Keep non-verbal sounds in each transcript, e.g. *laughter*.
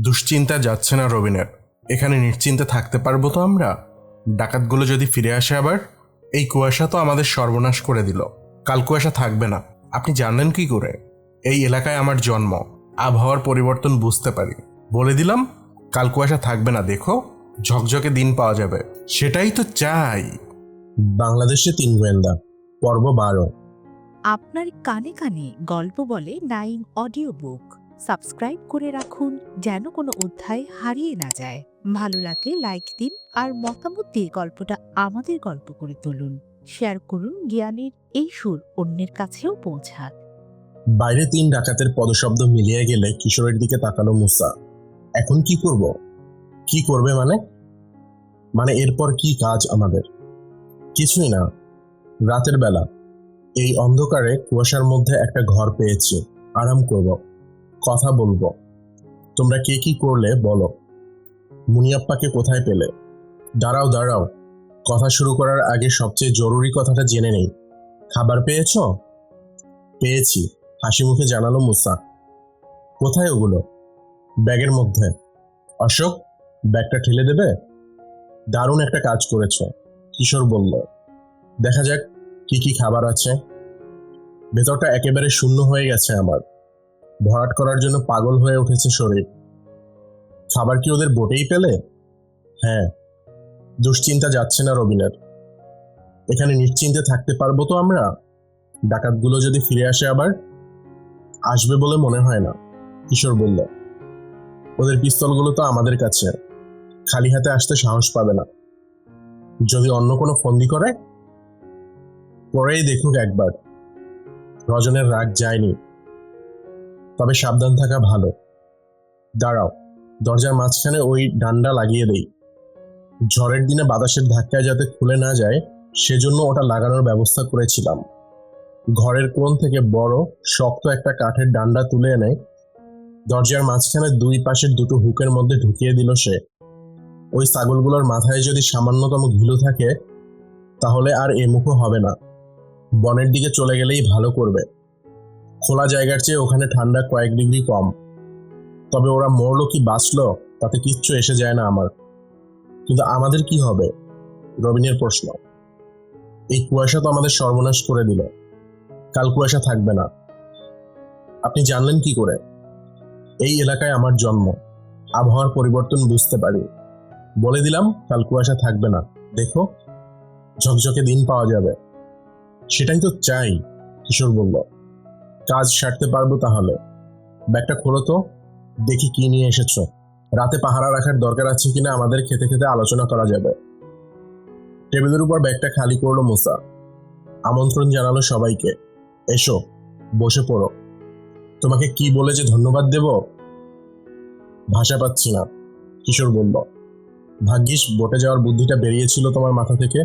দুশ্চিন্তা যাচ্ছে না রবিনের এখানে নিশ্চিন্তে থাকতে পারব তো আমরা? ডাকাতগুলো যদি ফিরে আসে আবার? এই কুয়াশা তো আমাদের সর্বনাশ করে দিল। কাল কুয়াশা থাকবে না। আপনি জানলেন কি করে? এই এলাকায় আমার জন্ম। আবহাওয়ার পরিবর্তন বুঝতে পারি। বলে দিলাম কাল কুয়াশা থাকবে না দেখো। ঝকঝকে দিন পাওয়া যাবে। সেটাই তো চাই। বাংলাদেশে তিন গোয়েন্দা পর্ব বারো। আপনার কানে কানে গল্প বলে নাইন অডিও বুক। সাবস্ক্রাইব করে রাখুন যেন কোনো অধ্যায় হারিয়ে না যায়। ভালো লাগলে লাইক দিন আর মতামত দিয়ে গল্পটা আমাদের গল্প করে তুলুন। শেয়ার করুন জ্ঞানের এই সুর অন্যের কাছেও পৌঁছাক বাইরে তিন ডাকাতের পদশব্দ মিলিয়ে গেলে কিশোরের দিকে তাকালো মুসা। এখন কি করব? কি করবে মানে? মানে এরপর কি কাজ আমাদের? কিছুই না। রাতের বেলা এই অন্ধকারে কুয়াশার মধ্যে একটা ঘর পেয়েছি। আরাম করব। কথা বলব। তোমরা কে কি করলে বলো। মুনিয়াপ্পাকে কোথায় পেলে? দাঁড়াও দাঁড়াও। কথা শুরু করার আগে সবচেয়ে জরুরি কথাটা জেনে নেই। খাবার পেয়েছ? পেয়েছি। হাসি মুখে জানালো মুসা। কোথায় ওগুলো? ব্যাগের মধ্যে। অশোক, ব্যাগটা ঠেলে দেবে? দারুণ একটা কাজ করেছ, কিশোর বলল। দেখা যাক কি কি খাবার আছে। ভেতরটা একেবারে শূন্য হয়ে গেছে আমার। ভরাট করার জন্য পাগল হয়ে উঠেছে শরীর। খাবার কি ওদের বোটেই পেলে? হ্যাঁ দুশ্চিন্তা যাচ্ছে না রবিনের। এখানে নিশ্চিন্তে থাকতে পারব তো আমরা? ডাকাতগুলো যদি ফিরে আসে আবার? আসবে বলে মনে হয় না, কিশোর বলল। ওদের পিস্তলগুলো তো আমাদের কাছে, খালি হাতে আসতে সাহস পাবে না। যদি অন্য কোনো ফন্দি করে? পরেই দেখুক একবার। রজনের রাগ যায়নি। তবে সাবধান থাকা ভালো। দাঁড়াও, দরজার মাঝখানে ওই ডান্ডা লাগিয়ে দেই। ঝড়ের দিনে বাতাসের ধাক্কায় যাতে খুলে না যায়, সেজন্য ওটা লাগানোর ব্যবস্থা করেছিলাম। ঘরের কোণ থেকে বড়, শক্ত একটা কাঠের ডান্ডা তুলে এনে দরজার মাঝখানে দুই পাশের দুটো হুকের মধ্যে ঢুকিয়ে দিল সে। ওই ছাগলগুলোর মাথায় যদি সামান্যতম ঘিলু থাকে, তাহলে আর এ মুখো হবে না। বনের দিকে চলে গেলেই ভালো করবে। খোলা জায়গার চেয়ে ওখানে ঠান্ডা কয়েক ডিগ্রি কম। তবে ওরা মরলো কি বাঁচলো, তাতে কিচ্ছু এসে যায় না আমার। কিন্তু আমাদের কি হবে? রবিনের প্রশ্ন। এই কুয়াশা তো আমাদের সর্বনাশ করে দিল। কাল কুয়াশা থাকবে না। আপনি জানলেন কি করে? এই এলাকায় আমার জন্ম। আবহাওয়ার পরিবর্তন বুঝতে পারি। বলে দিলাম, কাল কুয়াশা থাকবে না। দেখো, ঝকঝকে দিন পাওয়া যাবে। সেটাই তো চাই, কিশোর বলল। কাজ সারতে পারব তাহলে। ব্যাগটা খোলো তো, দেখি কি নিয়ে এসেছ। রাতে পাহারা রাখার দরকার আছে কিনা আমাদের খেতে খেতে আলোচনা করা যাবে। টেবিলের উপর ব্যাগটা খালি করল মুসা। আমন্ত্রণ জানালো সবাইকে। এসো, বসে পড়ো। তোমাকে কি বলে যে ধন্যবাদ দেব? ভাষা পাচ্ছি না, কিশোর বলল। ভাগ্যিস, বটে যাওয়ার বুদ্ধিটা বেরিয়েছিল তোমার মাথা থেকে।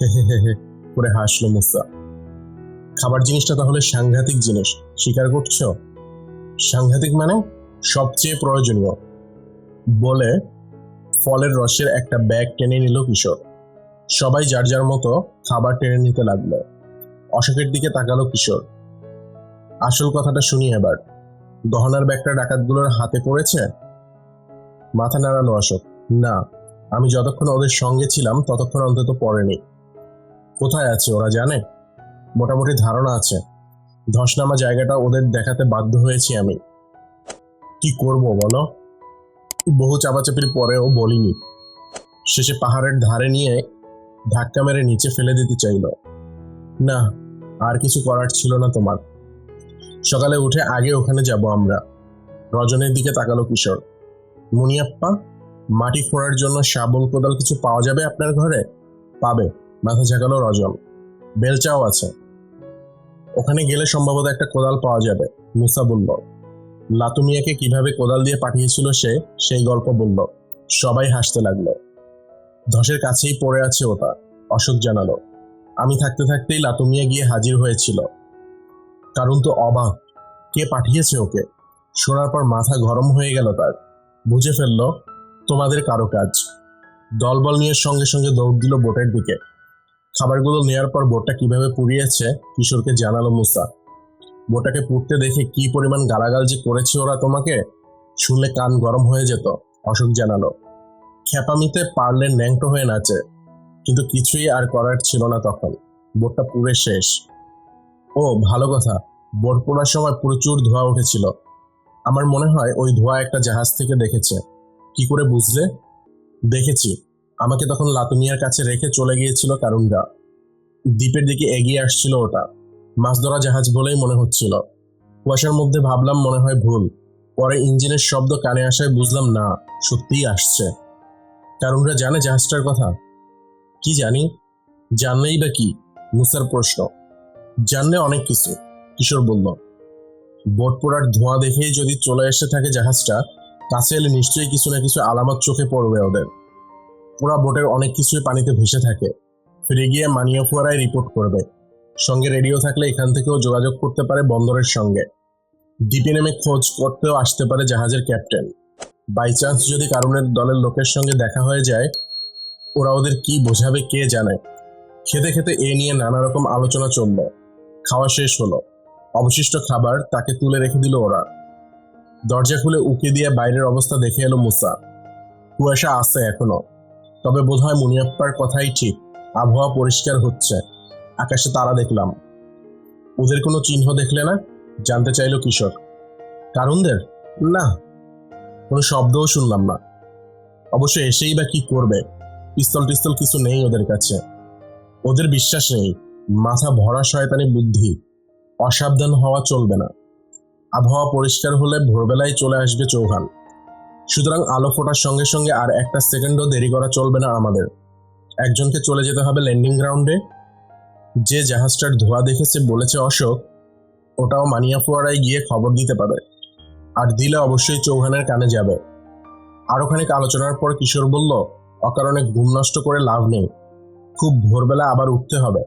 *laughs* করে হাসলো মুসা। খাবার জিনিসটা তাহলে সাংঘাতিক জিনিস। স্বীকার করছ? সাংঘাতিক মানে সবচেয়ে প্রয়োজনীয়। বলে ফলের রসের একটা ব্যাগ টেনে নিল কিশোর। সবাই যার যার মতো খাবার টেনে নিতে লাগল। অশোকের দিকে তাকালো কিশোর। আসল কথাটা শুনি এবার। গহনার ব্যাগটা ডাকাতগুলোর হাতে পড়েছে? মাথা নাড়ালো অশোক। না, আমি যতক্ষণ ওদের সঙ্গে ছিলাম ততক্ষণ অন্তত পড়েনি। কোথায় আছে, ওরা জানে? মোটামুটি ধারণা আছে। ধসনামা জায়গাটা ওদের দেখাতে বাধ্য হয়েছি আমি। কি করব বলো? বহু চাপাচাপির পরেও বলিনি। শেষে পাহাড়ের ধারে নিয়ে ধাক্কা মেরে নিচে ফেলে দিতে চাইল। না, আর কিছু করার ছিল না তোমার। সকালে উঠে আগে ওখানে যাব আমরা। রজনের দিকে তাকালো কিশোর। মুনিয়াপ্পা, মাটি খোঁড়ার জন্য শাবল কোদাল কিছু পাওয়া যাবে আপনার ঘরে? পাবে, মাথা ঝাঁকালো রজন। বেলচাও আছে। ওখানে গেলে সম্ভবত একটা কোদাল পাওয়া যাবে, মুসা বলল। লাতুমিয়াকে কীভাবে কোদাল দিয়ে পাঠিয়েছিল সে, সেই গল্প বলল। সবাই হাসতে লাগল। ধসের কাছেই পড়ে আছে ওটা, অশোক জানালো। আমি থাকতে থাকতেই লাতুমিয়া গিয়ে হাজির হয়েছিল। কারণ তো অবাক, কে পাঠিয়েছে ওকে? শোনার পর মাথা গরম হয়ে গেল তার। বুঝে ফেলল, তোমাদের কারও কাজ। দলবল নিয়ে সঙ্গে সঙ্গে দৌড় দিল বোটের দিকে। খাবারগুলো নেয়ার পর বোটটা কীভাবে পুড়িয়েছে কিশোরকে জানালো মুসা। বোটাকে পুড়তে দেখে কি পরিমাণ গালাগাল যে করেছে ওরা তোমাকে, শুনলে কান গরম হয়ে যেত, অশোক জানালো। খ্যাপামিতে পারলে ন্যাংটো হয়ে নাচে, কিন্তু কিছুই আর করার ছিল না তখন। বোটটা পুরে শেষ। ও, ভালো কথা, বোট পোড়ার সময় প্রচুর ধোঁয়া উঠেছিল। আমার মনে হয় ওই ধোঁয়া একটা জাহাজ থেকে দেখেছে। কি করে বুঝলে? দেখেছি। আমাকে তখন লাতুনিয়ার কাছে রেখে চলে গিয়েছিল কারুনরা। দ্বীপের দিকে এগিয়ে আসছিল ওটা। মাছ ধরা জাহাজ বলেই মনে হচ্ছিল। কুয়াশার মধ্যে ভাবলাম মনে হয় ভুল। পরে ইঞ্জিনের শব্দ কানে আসায় বুঝলাম, না, সত্যিই আসছে। কারুনরা জানে জাহাজটার কথা? কি জানি? জানলেই বা কি? মুসার প্রশ্ন। জানলে অনেক কিছু, কিশোর বলল। বোট পোড়ার ধোঁয়া দেখেই যদি চলে এসে থাকে জাহাজটা কাছে এলে নিশ্চয়ই কিছু না কিছু আলামত চোখে পড়বে ওদের। পুরা বোটের অনেক কিছুই পানিতে ভেসে থাকে। ফিরে গিয়ে মানিয়া ফুয়ারায় রিপোর্ট করবে। সঙ্গে রেডিও থাকলে এখান থেকেও যোগাযোগ করতে পারে বন্দরের সঙ্গে। দ্বীপে নেমে খোঁজ করতেও আসতে পারে জাহাজের ক্যাপ্টেন বাই চান্স যদি কারণের দলের লোকের সঙ্গে দেখা হয়ে যায়, ওরা ওদের কি বোঝাবে কে জানে? খেতে খেতে এ নিয়ে নানা রকম আলোচনা চলল। খাওয়া শেষ হলো। অবশিষ্ট খাবার তাকে তুলে রেখে দিল ওরা। দরজা খুলে উকি দিয়ে বাইরের অবস্থা দেখে এলো মুসা। কুয়াশা আছে এখনও। তবে বোধহয় মুনিয়াপ্পার কথাই ঠিক। আবহাওয়া পরিষ্কার হচ্ছে। আকাশে তারা দেখলাম। ওদের কোনো চিহ্ন দেখলে না? জানতে চাইলো কিশোর কারণদের? না। কোনো শব্দও শুনলাম না। অবশ্য এসেই বা কি করবে? পিস্তল টিস্তল কিছু নেই ওদের কাছে। ওদের বিশ্বাস নেই। মাথা ভরা শয়তানি বুদ্ধি। অসাবধান হওয়া চলবে না। আবহাওয়া পরিষ্কার হলে ভোরবেলায় চলে আসবে চৌহান। সুতরাং আলো ফোটার সঙ্গে সঙ্গে আর একটা সেকেন্ডও দেরি করা চলবে না আমাদের। একজনকে চলে যেতে হবে ল্যান্ডিং গ্রাউন্ডে। যে জাহাজটার ধোয়া দেখেছে বলেছে অশোক, ওটাও মানিয়া ফোয়ারায় গিয়ে খবর দিতে পারে। আর দিলে অবশ্যই চৌহানের কানে যাবে। আরও খানিক আলোচনার পর কিশোর বলল, অকারণে ঘুম নষ্ট করে লাভ নেই। খুব ভোরবেলা আবার উঠতে হবে।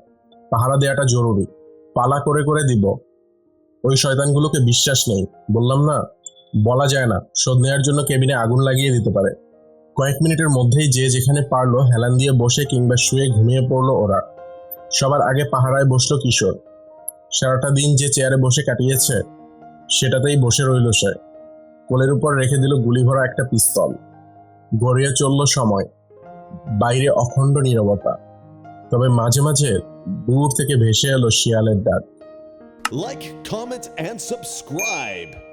পাহারা দেওয়াটা জরুরি। পালা করে করে দিব। ওই শয়তানগুলোকে বিশ্বাস নেই। বললাম না বলা যায় না। শোধ নেওয়ার জন্য কেবিনে আগুন লাগিয়ে দিতে পারে। কয়েক মিনিটের মধ্যেই যে যেখানে পারল হেলান দিয়ে বসে কিংবা শুয়ে ঘুমিয়ে পড়ল ওরা। সবার আগে পাহারায় বসল কিশোর। সারাটা দিন যে চেয়ারে বসে কাটিয়েছে, সেটাতেই বসে রইল সে। কোলের উপর রেখে দিল গুলি ভরা একটা পিস্তল। গড়িয়ে চলল সময়। বাইরে অখণ্ড নীরবতা। তবে মাঝে মাঝে দূর থেকে ভেসে এলো শিয়ালের ডাক। Like and subscribe.